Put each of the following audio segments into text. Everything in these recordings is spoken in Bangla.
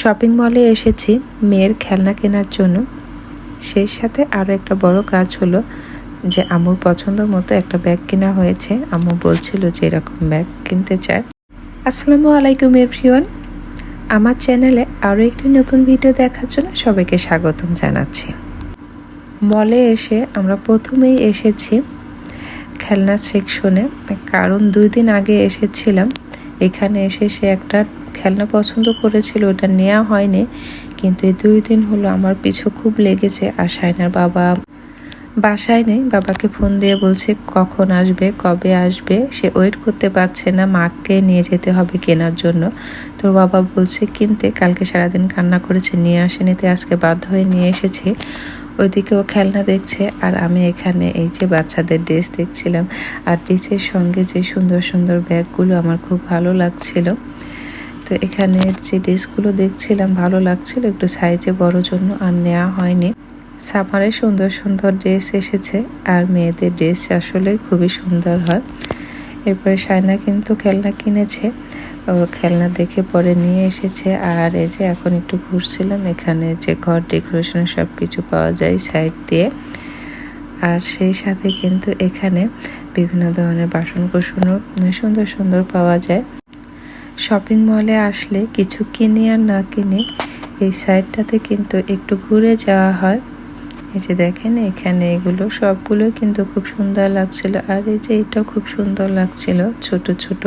শপিং মলে এসেছি মেয়ের খেলনা কেনার জন্য। সেই সাথে আরও একটা বড় কাজ হলো যে আমুর পছন্দ মতো একটা ব্যাগ কেনা হয়েছে। আম্মু বলছিল যে এরকম ব্যাগ কিনতে চায়। আসসালামু আলাইকুম এভরিওয়ান আমার চ্যানেলে আরও একটি নতুন ভিডিও দেখার জন্য সবাইকে স্বাগতম জানাচ্ছি। মলে এসে আমরা প্রথমেই এসেছি খেলনা সেকশনে কারণ দুই দিন আগে এসেছিলাম। এখানে এসে সে একটা খেলনা পছন্দ করেছিল, ওটা নেওয়া হয়নি। কিন্তু এই দুই দিন হলো আমার পিছু খুব লেগেছে, আর সাইনার বাবা বাসায় নেই। বাবাকে ফোন দিয়ে বলছে, কখন আসবে? কবে আসবে? সে ওয়েট করতে পারছে না, মাকে নিয়ে যেতে হবে কেনার জন্য। তোর বাবা বলছে, কিনতে, কালকে সারাদিন কান্না করেছে, নিয়ে আসেনি, তাই আজকে বাধ্য হয়ে নিয়ে এসেছে। ওইদিকে ও খেলনা দেখছে, আর আমি এখানে এই যে বাচ্চাদের ড্রেস দেখছিলাম। আর ড্রেসের সঙ্গে যে সুন্দর সুন্দর ব্যাগগুলো আমার খুব ভালো লাগছিল। তো এখানে যে ড্রেসগুলো দেখছিলাম, ভালো লাগছিল একটু সাইজে বড় জন্য আর নেওয়া হয়নি। সামারে সুন্দর সুন্দর ড্রেস এসেছে আর মেয়েদের ড্রেস আসলে খুবই সুন্দর হয়। এরপরে সায়না কিন্তু খেলনা কিনেছে, ও খেলনা দেখে পরে নিয়ে এসেছে আর এই যে এখন একটু ঘুরছিলাম, এখানে যে ঘর ডেকোরেশনের সব কিছু পাওয়া যায় সাইড দিয়ে। আর সেই সাথে কিন্তু এখানে বিভিন্ন ধরনের বাসন কোসনও সুন্দর সুন্দর পাওয়া যায়। শপিং মলে আসলে কিছু কিনে আর না কিনে, এই সাইডটাতে কিন্তু একটু ঘুরে যাওয়া হয়। এই যে দেখেন, এখানে এগুলো সবগুলো কিন্তু খুব সুন্দর লাগছিল। আর এই যে এটাও খুব সুন্দর লাগছিল, ছোট ছোট।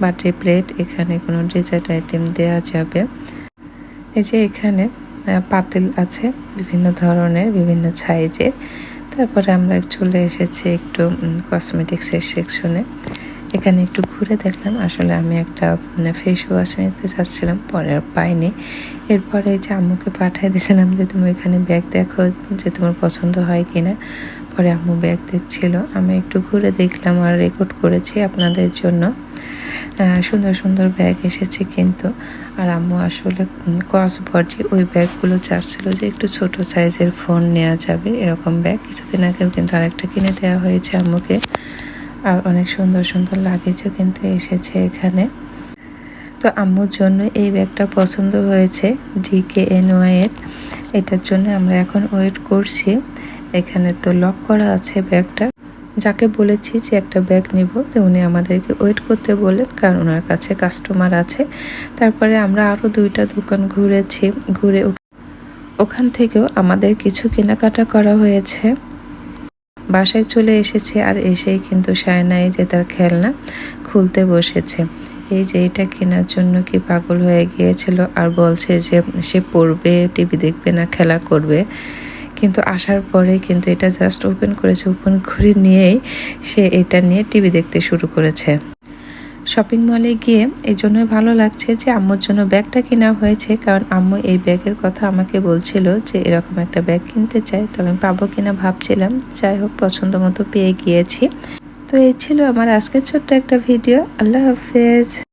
বাটির প্লেট এখানে কোনো ডেজার্ট আইটেম দেওয়া যাবে। এই যে এখানে পাতিল আছে, বিভিন্ন ধরনের, বিভিন্ন সাইজের তারপরে আমরা চলে এসেছি একটু কসমেটিক্সের সেকশনে এখানে একটু ঘুরে দেখলাম। আসলে আমি একটা ফেস ওয়াশ নিতে চাচ্ছিলাম পরে আর পাইনি। এরপরে যে আম্মুকে পাঠিয়ে দিয়েছিলাম যে, তুমি এখানে ব্যাগ দেখো যে তোমার পছন্দ হয় কিনা। পরে আম্মু ব্যাগ দেখছিল। আমি একটু ঘুরে দেখলাম আর রেকর্ড করেছি আপনাদের জন্য। সুন্দর সুন্দর ব্যাগ এসেছে কিন্তু। আর আম্মু আসলে কস বডি ওই ব্যাগগুলো চাচ্ছিল যে একটু ছোট সাইজের ফোন নেওয়া যাবে, এরকম ব্যাগ কিছুদিন আগেও কিন্তু আরেকটা কিনে দেওয়া হয়েছে আম্মুকে। আর অনেক সুন্দর সুন্দর লাগেজও কিন্তু এসেছে এখানে। তো আম্মুর জন্য এই ব্যাগটা পছন্দ হয়েছে ডিকে এন ওয়াইয়ের এটার জন্য আমরা এখন ওয়েট করছি। এখানে তো লক করা আছে ব্যাগটা। যাকে বলেছি যে একটা ব্যাগ নিব, তো উনি আমাদেরকে ওয়েট করতে বললেন, কারণ ওনার কাছে কাস্টমার আছে। তারপরে আমরা আরও দুইটা দোকান ঘুরেছি, ঘুরে ওখান থেকেও আমাদের কিছু কেনাকাটা করা হয়েছে। বাসায় চলে এসেছে আর এসেই কিন্তু সায়নাই যে তার খেলনা খুলতে বসেছে। এই যে এটা কেনার জন্য কি পাগল হয়ে গিয়েছিল আর বলছে যে সে পড়বে, টিভি দেখবে না, খেলা করবে। কিন্তু আসার পরে কিন্তু এটা জাস্ট ওপেন করেছে ওপেন করে নিয়েই সে এটা নিয়ে টিভি দেখতে শুরু করেছে। শপিং মলে গিয়ে এই জন্যই ভালো লাগছে যে আম্মুর জন্য ব্যাগটা কেনা হয়েছে। কারণ আম্মু এই ব্যাগের কথা আমাকে বলছিল যে এরকম একটা ব্যাগ কিনতে চাই তো আমি পাবো কিনা ভাবছিলাম। যাই হোক, পছন্দ মতো পেয়ে গিয়েছি। তো এই ছিল আমার আজকের ছোট্ট একটা ভিডিও। আল্লাহ হাফেজ।